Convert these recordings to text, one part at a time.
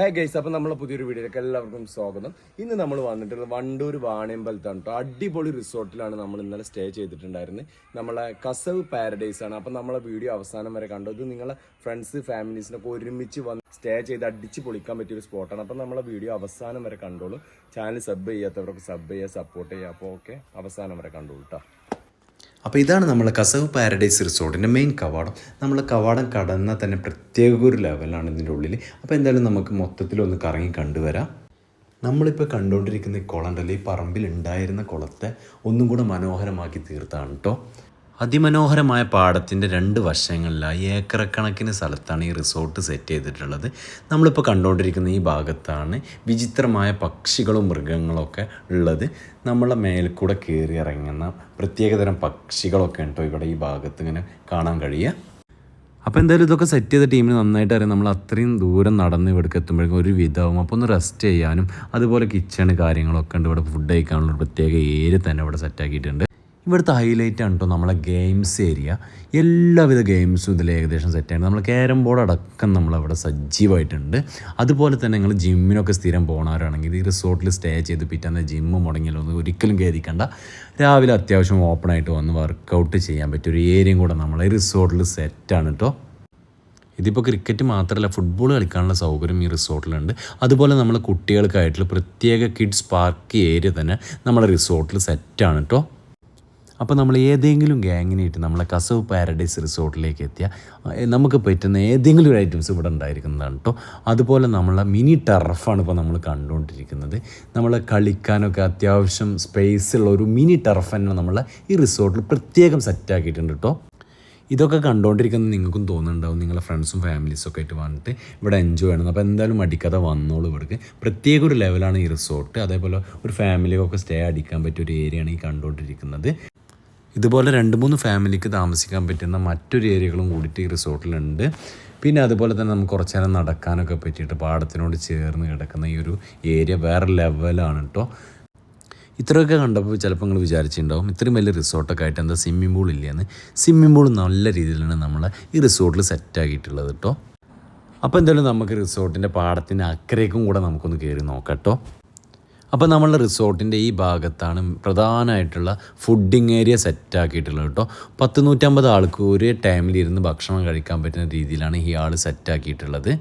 Hey guys അപ്പം നമ്മളെ പുതിയൊരു വീഡിയോയിലേക്ക് എല്ലാവർക്കും സ്വാഗതം. ഇന്ന് നമ്മൾ വന്നിട്ടുള്ളത് വണ്ടൂർ വാണിയമ്പലത്താണ് കേട്ടോ അടിപൊളി റിസോർട്ടിലാണ് നമ്മൾ ഇന്നലെ സ്റ്റേ ചെയ്തിട്ടുണ്ടായിരുന്നത് നമ്മളെ കസവ് പാരഡൈസ് ആണ്. അപ്പം നമ്മളെ വീഡിയോ അവസാനം വരെ കണ്ടു? ഇത് നിങ്ങളെ ഫ്രണ്ട്സ് ഫാമിലീസിനൊക്കെ ഒരുമിച്ച് വന്ന് സ്റ്റേ ചെയ്ത് അടിച്ച് പൊളിക്കാൻ പറ്റിയൊരു സ്പോട്ടാണ് അപ്പം നമ്മളെ വീഡിയോ അവസാനം വരെ കണ്ടോളൂ. ചാനൽ സബ് ചെയ്യാത്തവരൊക്കെ സബ് ചെയ്യുക സപ്പോർട്ട് ചെയ്യുക അപ്പോൾ ഓക്കെ അവസാനം വരെ കണ്ടോളൂ കേട്ടോ അപ്പോൾ ഇതാണ് നമ്മളെ കസവ് പാരഡൈസ് റിസോർട്ടിന്റെ മെയിൻ കവാടം. നമ്മൾ കവാടം കടന്നാൽ തന്നെ പ്രത്യേക ഒരു ലെവലാണ് ഇതിന്റെ ഉള്ളിൽ അപ്പോൾ എന്തായാലും നമുക്ക് മൊത്തത്തിൽ ഒന്ന് കറങ്ങി കണ്ടുവരാം. നമ്മളിപ്പോൾ കണ്ടുകൊണ്ടിരിക്കുന്ന ഈ കുളം ഉണ്ടല്ലോ ഈ പറമ്പിൽ ഉണ്ടായിരുന്ന കുളത്തെ ഒന്നും കൂടെ മനോഹരമാക്കി തീർത്താണ് കേട്ടോ അതിമനോഹരമായ പാടത്തിന്റെ രണ്ട് വശങ്ങളിലായി ഏക്കറക്കണക്കിന് സ്ഥലത്താണ് ഈ റിസോർട്ട് സെറ്റ് ചെയ്തിട്ടുള്ളത്. നമ്മളിപ്പോൾ കണ്ടുകൊണ്ടിരിക്കുന്ന ഈ ഭാഗത്താണ് വിചിത്രമായ പക്ഷികളും മൃഗങ്ങളൊക്കെ ഉള്ളത്. നമ്മളെ മേൽക്കൂടെ കയറി ഇറങ്ങുന്ന പ്രത്യേകതരം പക്ഷികളൊക്കെ ഉണ്ടോ ഇവിടെ ഈ ഭാഗത്ത് ഇങ്ങനെ കാണാൻ കഴിയുക? അപ്പോൾ എന്തായാലും ഇതൊക്കെ സെറ്റ് ചെയ്ത ടീമിന് നന്നായിട്ട് അറിയാം. നമ്മൾ അത്രയും ദൂരം നടന്ന് ഇവിടേക്ക് എത്തുമ്പോഴേക്കും ഒരു വിധവും അപ്പോൾ ഒന്ന് റെസ്റ്റ് ചെയ്യാനും അതുപോലെ കിച്ചൺ കാര്യങ്ങളൊക്കെ ഉണ്ട്. ഇവിടെ ഫുഡ് കഴിക്കാനുള്ള പ്രത്യേക ഏരിയ തന്നെ ഇവിടെ സെറ്റ് ആക്കിയിട്ടുണ്ട്. ഇവിടുത്തെ ഹൈലൈറ്റ് ആണ് കേട്ടോ നമ്മളെ ഗെയിംസ് ഏരിയ എല്ലാവിധ ഗെയിംസും ഇതിൽ ഏകദേശം സെറ്റാണ് നമ്മൾ ക്യാരം ബോർഡ് അടക്കം നമ്മളവിടെ സജീവമായിട്ടുണ്ട് അതുപോലെ തന്നെ നിങ്ങൾ ജിമ്മിനൊക്കെ സ്ഥിരം പോകണവരാണെങ്കിൽ ഈ റിസോർട്ടിൽ സ്റ്റേ ചെയ്ത് പിറ്റേന്ന് ജിമ്മ് മുടങ്ങിയാലൊന്നും ഒരിക്കലും കയറിക്കണ്ട രാവിലെ അത്യാവശ്യം ഓപ്പൺ ആയിട്ട് വന്ന് വർക്കൗട്ട് ചെയ്യാൻ പറ്റിയ ഒരു ഏരിയയും കൂടെ നമ്മളെ റിസോർട്ടിൽ സെറ്റാണ് കേട്ടോ ഇതിപ്പോൾ ക്രിക്കറ്റ് മാത്രമല്ല ഫുട്ബോൾ കളിക്കാനുള്ള സൗകര്യം ഈ റിസോർട്ടിലുണ്ട് അതുപോലെ നമ്മൾ കുട്ടികൾക്കായിട്ടുള്ള പ്രത്യേക കിഡ്സ് പാർക്ക് ഏരിയ തന്നെ നമ്മളെ റിസോർട്ടിൽ സെറ്റാണ് കേട്ടോ അപ്പോൾ നമ്മൾ ഏതെങ്കിലും ഗ്യാങ്ങിനായിട്ട് നമ്മളെ കസവ് പാരഡൈസ് റിസോർട്ടിലേക്ക് എത്തിയ നമുക്ക് പറ്റുന്ന ഏതെങ്കിലും ഒരു ഐറ്റംസ് ഇവിടെ ഉണ്ടായിരിക്കുന്നതാണ് കേട്ടോ അതുപോലെ നമ്മളെ മിനി ടർഫാണ് ഇപ്പോൾ നമ്മൾ കണ്ടുകൊണ്ടിരിക്കുന്നത്. നമ്മൾ കളിക്കാനൊക്കെ അത്യാവശ്യം സ്പേസ് ഉള്ള ഒരു മിനി ടർഫ് തന്നെ നമ്മൾ ഈ റിസോർട്ടിൽ പ്രത്യേകം സെറ്റാക്കിയിട്ടുണ്ട് കേട്ടോ ഇതൊക്കെ കണ്ടുകൊണ്ടിരിക്കുന്നത് നിങ്ങൾക്കും തോന്നുന്നുണ്ടാവും. നിങ്ങളെ ഫ്രണ്ട്സും ഫാമിലീസും ഒക്കെ ആയിട്ട് വന്നിട്ട് ഇവിടെ എൻജോയ് ചെയ്യണം. അപ്പോൾ എന്തായാലും മടിക്കാതെ വന്നോളൂ ഇവിടേക്ക്. പ്രത്യേക ഒരു ലെവലാണ് ഈ റിസോർട്ട് അതേപോലെ ഒരു ഫാമിലിയൊക്കെ സ്റ്റേ അടിക്കാൻ പറ്റിയ ഒരു ഏരിയയാണ് ഈ കണ്ടുകൊണ്ടിരിക്കുന്നത്. ഇതുപോലെ രണ്ട് മൂന്ന് ഫാമിലിക്ക് താമസിക്കാൻ പറ്റുന്ന മറ്റൊരു ഏരിയകളും കൂടിയിട്ട് ഈ റിസോർട്ടിലുണ്ട്. പിന്നെ അതുപോലെ തന്നെ നമുക്ക് കുറച്ച് നേരം നടക്കാനൊക്കെ പറ്റിയിട്ട് പാടത്തിനോട് ചേർന്ന് കിടക്കുന്ന ഈ ഒരു ഏരിയ വേറെ ലെവലാണ് കേട്ടോ ഇത്രയൊക്കെ കണ്ടപ്പോൾ ചിലപ്പോൾ നിങ്ങൾ വിചാരിച്ചിട്ടുണ്ടാവും ഇത്രയും വലിയ റിസോർട്ടൊക്കെ ആയിട്ട് എന്താ സ്വിമ്മിംഗ് പൂൾ ഇല്ലയെന്ന് സ്വിമ്മിംഗ് പൂൾ നല്ല രീതിയിലാണ് നമ്മൾ ഈ റിസോർട്ടിൽ സെറ്റാക്കിയിട്ടുള്ളത് കേട്ടോ അപ്പോൾ എന്തായാലും നമുക്ക് റിസോർട്ടിന്റെ പാടത്തിന്റെ അക്കരയ്ക്കും കൂടെ നമുക്കൊന്ന് കയറി നോക്കാം കേട്ടോ അപ്പോൾ നമ്മളുടെ റിസോർട്ടിന്റെ ഈ ഭാഗത്താണ് പ്രധാനമായിട്ടുള്ള ഫുഡിങ് ഏരിയ സെറ്റാക്കിയിട്ടുള്ളത് കേട്ടോ. പത്ത് നൂറ്റമ്പത് ആൾക്ക് ഒരേ ടൈമിൽ ഇരുന്ന് ഭക്ഷണം കഴിക്കാൻ പറ്റുന്ന രീതിയിലാണ് ഈ ആൾ സെറ്റാക്കിയിട്ടുള്ളത്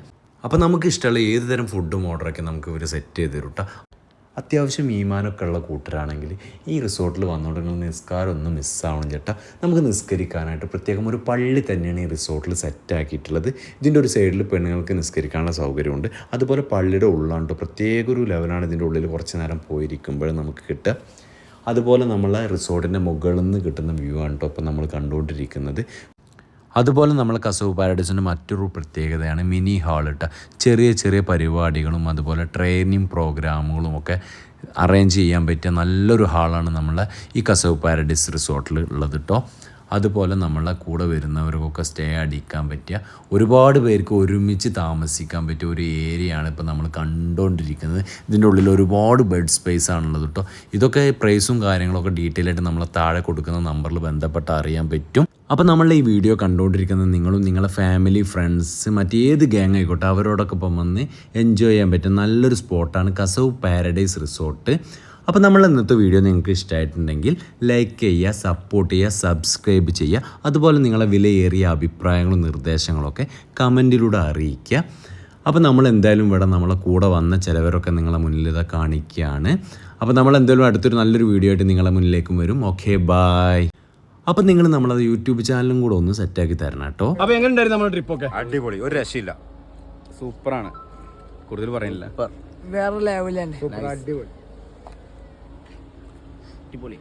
അപ്പോൾ നമുക്ക് ഇഷ്ടമുള്ള ഏത് തരം ഫുഡും ഓർഡറൊക്കെ നമുക്ക് ഇവർ സെറ്റ് ചെയ്ത് തരും കേട്ടോ. അത്യാവശ്യം ഈമാനൊക്കെ ഉള്ള കൂട്ടരാണെങ്കിൽ ഈ റിസോർട്ടിൽ വന്നുകൊണ്ട് നിങ്ങൾ നിസ്കാരം ഒന്നും മിസ്സാവണം ചേട്ടാ. നമുക്ക് നിസ്കരിക്കാനായിട്ട് പ്രത്യേകം ഒരു പള്ളി തന്നെയാണ് ഈ റിസോർട്ടിൽ സെറ്റാക്കിയിട്ടുള്ളത് ഇതിന്റെ ഒരു സൈഡിൽ പെണ്ണുങ്ങൾക്ക് നിസ്കരിക്കാനുള്ള സൗകര്യമുണ്ട്. അതുപോലെ പള്ളിയുടെ ഉള്ളാണ്ട് പ്രത്യേക ഒരു ലെവലാണ് ഇതിന്റെ ഉള്ളിൽ കുറച്ച് നേരം പോയിരിക്കുമ്പോൾ നമുക്ക് കിട്ടുക. അതുപോലെ നമ്മളെ റിസോർട്ടിന്റെ മുകളിൽ നിന്ന് കിട്ടുന്ന വ്യൂ ആണ് കേട്ടോ ഇപ്പോൾ നമ്മൾ കണ്ടുകൊണ്ടിരിക്കുന്നത്. അതുപോലെ നമ്മൾ കസവ് പാരഡൈസിന്റെ മറ്റൊരു പ്രത്യേകതയാണ് മിനി ഹാൾ ഇട്ട ചെറിയ ചെറിയ പരിപാടികളും അതുപോലെ ട്രെയിനിങ് പ്രോഗ്രാമുകളും ഒക്കെ അറേഞ്ച് ചെയ്യാൻ പറ്റിയ നല്ലൊരു ഹാളാണ് നമ്മളെ ഈ കസവ് പാരഡൈസ് റിസോർട്ടിൽ ഉള്ളത് കേട്ടോ അതുപോലെ നമ്മളെ കൂടെ വരുന്നവർക്കൊക്കെ സ്റ്റേ അടിക്കാൻ പറ്റിയ ഒരുപാട് പേർക്ക് ഒരുമിച്ച് താമസിക്കാൻ പറ്റിയ ഒരു ഏരിയയാണ് ഇപ്പോൾ നമ്മൾ കണ്ടുകൊണ്ടിരിക്കുന്നത്. ഇതിന്റെ ഉള്ളിൽ ഒരുപാട് ബെഡ് സ്പേസ് ആണുള്ളത് കേട്ടോ ഇതൊക്കെ പ്രൈസും കാര്യങ്ങളൊക്കെ ഡീറ്റെയിൽ ആയിട്ട് നമ്മളെ താഴെ കൊടുക്കുന്ന നമ്പറിൽ ബന്ധപ്പെട്ട് അറിയാൻ പറ്റും. അപ്പോൾ നമ്മളുടെ ഈ വീഡിയോ കണ്ടുകൊണ്ടിരിക്കുന്ന നിങ്ങളും നിങ്ങളുടെ ഫാമിലി ഫ്രണ്ട്സ് മറ്റേത് ഗ്യാങ് ആയിക്കോട്ടെ അവരോടൊക്കെ ഇപ്പം വന്ന് എൻജോയ് ചെയ്യാൻ പറ്റും നല്ലൊരു സ്പോട്ടാണ് കസവ് പാരഡൈസ് റിസോർട്ട് അപ്പോൾ നമ്മൾ ഇന്നത്തെ വീഡിയോ നിങ്ങൾക്ക് ഇഷ്ടമായിട്ടുണ്ടെങ്കിൽ ലൈക്ക് ചെയ്യുക സപ്പോർട്ട് ചെയ്യുക സബ്സ്ക്രൈബ് ചെയ്യുക അതുപോലെ നിങ്ങളെ വിലയേറിയ അഭിപ്രായങ്ങളും നിർദ്ദേശങ്ങളൊക്കെ കമന്റിലൂടെ അറിയിക്കുക. അപ്പോൾ നമ്മൾ എന്തായാലും ഇവിടെ നമ്മളെ കൂടെ വന്ന ചിലവരൊക്കെ നിങ്ങളെ മുന്നിൽ ഇതാ കാണിക്കുകയാണ്. അപ്പോൾ നമ്മൾ എന്തായാലും അടുത്തൊരു നല്ലൊരു വീഡിയോ ആയിട്ട് നിങ്ങളെ മുന്നിലേക്കും വരും. ഓക്കെ ബായ് അപ്പം നിങ്ങൾ നമ്മളത് യൂട്യൂബ് ചാനലും കൂടെ ഒന്ന് സെറ്റ് ആക്കി തരണം കേട്ടോ. അപ്പൊ എങ്ങനെ നമ്മുടെ ട്രിപ്പ് ഒക്കെ? അടിപൊളി. ഒരു രക്ഷയില്ല. സൂപ്പറാണ്. കൂടുതൽ പറയുന്നില്ല. വേറെ ലെവലാണ് അടിപൊളി. അടിപൊളി.